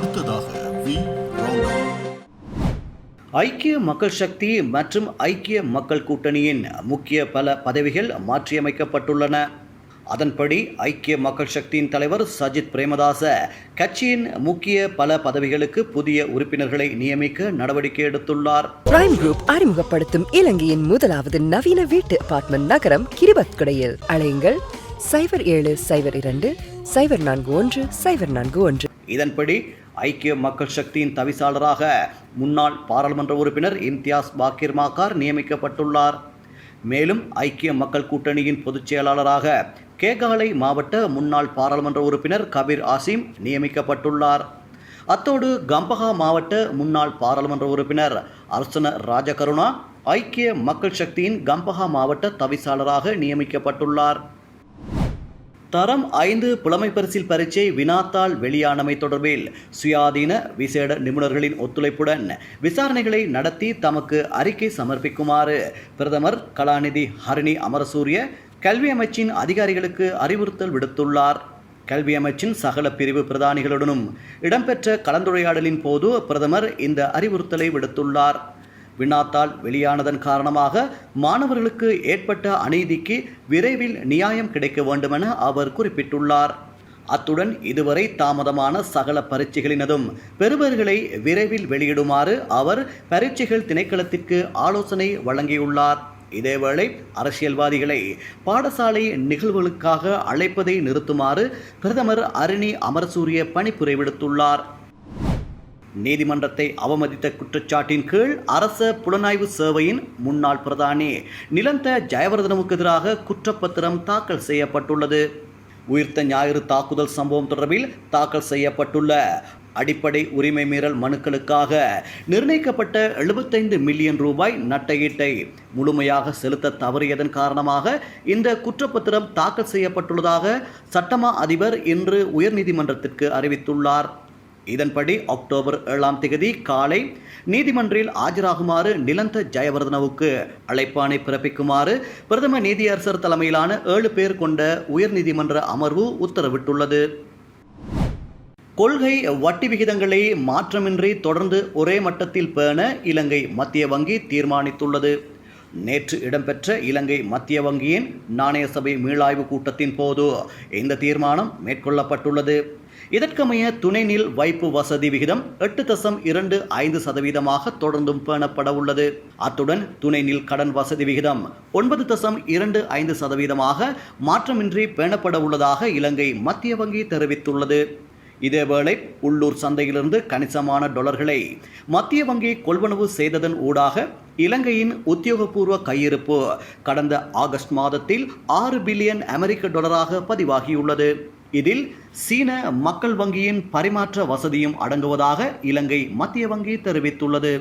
அடுத்ததாக வி. ஐக்கிய மக்கள் சக்தி மற்றும் ஐக்கிய மக்கள் கூட்டணியின் முக்கிய பல பதவிகள் மாற்றியமைக்கப்பட்டுள்ளன. அதன்படி ஐக்கிய மக்கள் சக்தியின் தலைவர் சஜித் பிரேமதாச கட்சியின் முக்கிய பல பதவிகளுக்கு புதிய உறுப்பினர்களை நியமிக்க நடவடிக்கை எடுத்துள்ளார். பிரைம் குரூப் அறிமுகப்படுத்தும் இலங்கையின் முதலாவது நவீன வீட்டு அபார்ட்மெண்ட் நகரம் கிரிபத்குடையில் அழையுங்கள் சைபர் ஏழு சைபர் இரண்டு சைபர் நான்கு ஒன்று சைபர் நான்கு ஒன்று. இதன்படி ஐக்கிய மக்கள் சக்தியின் தவிசாளராக முன்னாள் பாராளுமன்ற உறுப்பினர் இம்தியாஸ் பாக்கிர் மாக்கார் நியமிக்கப்பட்டுள்ளார். மேலும் ஐக்கிய மக்கள் கூட்டணியின் பொதுச் செயலாளராக கேகாலை மாவட்ட முன்னாள் பாராளுமன்ற உறுப்பினர் கபீர் ஆசிம் நியமிக்கப்பட்டுள்ளார். அத்தோடு கம்பஹா மாவட்ட முன்னாள் பாராளுமன்ற உறுப்பினர் அர்ச்சன ராஜகருணா ஐக்கிய மக்கள் சக்தியின் கம்பஹா மாவட்ட தவிசாளராக நியமிக்கப்பட்டுள்ளார். தரம் ஐந்து புலமை பரிசில் பரீட்சை வினாத்தாள் வெளியானமை தொடர்பில் சுயாதீன விசேட நிபுணர்களின் ஒத்துழைப்புடன் விசாரணைகளை நடத்தி தமக்கு அறிக்கை சமர்ப்பிக்குமாறு பிரதமர் கலாநிதி ஹரிணி அமரசூரிய கல்வி அமைச்சின் அதிகாரிகளுக்கு அறிவுறுத்தல் விடுத்துள்ளார். கல்வி அமைச்சின் சகல பிரிவு பிரதானிகளுடனும் இடம்பெற்ற கலந்துரையாடலின் போது பிரதமர் இந்த அறிவுறுத்தலை விடுத்துள்ளார். வினாத்தால் வெளியானதன் காரணமாக மாணவர்களுக்கு ஏற்பட்ட அநீதிக்கு விரைவில் நியாயம் கிடைக்க வேண்டுமென அவர் குறிப்பிட்டுள்ளார். அத்துடன் இதுவரை தாமதமான சகல பரீட்சைகளினதும் பெறுபர்களை விரைவில் வெளியிடுமாறு அவர் பரீட்சைகள் திணைக்களத்திற்கு ஆலோசனை வழங்கியுள்ளார். இதேவேளை அரசியல்வாதிகளை பாடசாலை நிகழ்வுகளுக்காக அழைப்பதை நிறுத்துமாறு பிரதமர் அருணி அமரசூரிய பணிப்புரை விடுத்துள்ளார். நீதிமன்றத்தை அவமதித்த குற்றச்சாட்டின் கீழ் அரச புலனாய்வு சேவையின் முன்னாள் பிரதானி நிலந்த ஜெயவர்தனவுக்கு எதிராக குற்றப்பத்திரம் தாக்கல் செய்யப்பட்டுள்ளது. உயிர்த்த ஞாயிறு தாக்குதல் சம்பவம் தொடர்பில் தாக்கல் செய்யப்பட்டுள்ள அடிப்படை உரிமை மீறல் மனுக்களுக்காக நிர்ணயிக்கப்பட்ட எழுபத்தைந்து மில்லியன் ரூபாய் நட்டஈட்டை முழுமையாக செலுத்த தவறியதன் காரணமாக இந்த குற்றப்பத்திரம் தாக்கல் செய்யப்பட்டுள்ளதாக சட்டமா அதிபர் இன்று உயர்நீதிமன்றத்திற்கு அறிவித்துள்ளார். இதன்படி அக்டோபர் ஏழாம் தேதி காலை நீதிமன்றில் ஆஜராகுமாறு நிலந்த ஜெயவர்தனவுக்கு அழைப்பானை பிறப்பிக்குமாறு பிரதம நீதியரசர் தலைமையிலான ஏழு பேர் கொண்ட உயர்நீதிமன்ற அமர்வு உத்தரவிட்டுள்ளது. கொள்கை வட்டி விகிதங்களை மாற்றமின்றி தொடர்ந்து ஒரே மட்டத்தில் பேண இலங்கை மத்திய வங்கி தீர்மானித்துள்ளது. நேற்று இடம்பெற்ற இலங்கை மத்திய வங்கியின் நாணய சபை மீளாய்வு கூட்டத்தின் போது இந்த தீர்மானம் மேற்கொள்ளப்பட்டுள்ளது. இதற்கமைய துணைநில் வைப்பு வசதி விகிதம் எட்டு தசம் இரண்டு ஐந்து சதவீதமாக தொடர்ந்தும் பேணப்பட உள்ளது. அத்துடன் துணைநில் கடன் வசதி விகிதம் ஒன்பது தசம் இரண்டு ஐந்து சதவீதமாக மாற்றமின்றி பேணப்பட உள்ளதாக இலங்கை மத்திய வங்கி தெரிவித்துள்ளது. இதேவேளை உள்ளூர் சந்தையிலிருந்து கணிசமான டொலர்களை மத்திய வங்கி கொள்வனவு செய்ததன் ஊடாக இலங்கையின் உத்தியோகபூர்வ கையிருப்பு கடந்த ஆகஸ்ட் மாதத்தில் ஆறு பில்லியன் அமெரிக்க டாலராக பதிவாகியுள்ளது. இதில் சீன மக்கள் வங்கியின் பரிமாற்ற வசதியும் அடங்குவதாக இலங்கை மத்திய வங்கி தெரிவித்துள்ளது.